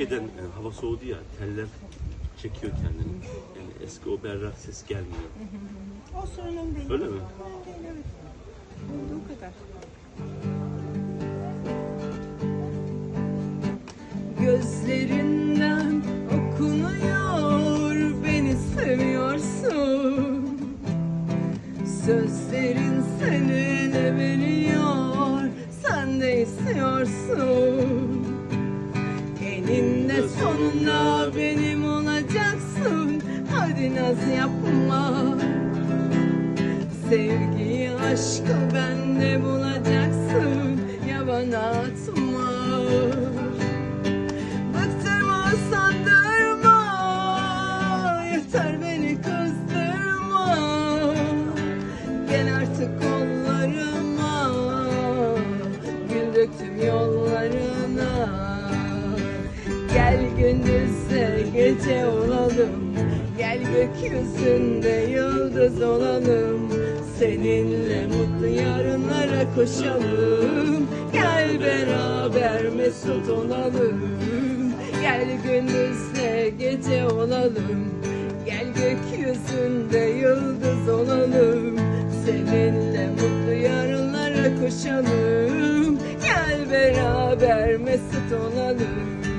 şeyden e, hava soğudu ya teller çekiyor kendini. Yani eski o berrak ses gelmiyor. O sorunum değil. Öyle mi? Sorun değil evet. Olduğu kadar. Gözlerinden okunuyor beni seviyorsun Sözlerin seninle veriyor sen de istiyorsun Sonunda benim olacaksın. Hadi naz yapma. Sevgiyi aşkı bende bulacaksın. Yabana atma Gel gündüzde gece olalım. Gel gökyüzünde yıldız olalım. Seninle mutlu yarınlara koşalım. Gel beraber mesut olalım. Gel gündüzde gece olalım. Gel gökyüzünde yıldız olalım. Seninle mutlu yarınlara koşalım. Gel beraber mesut olalım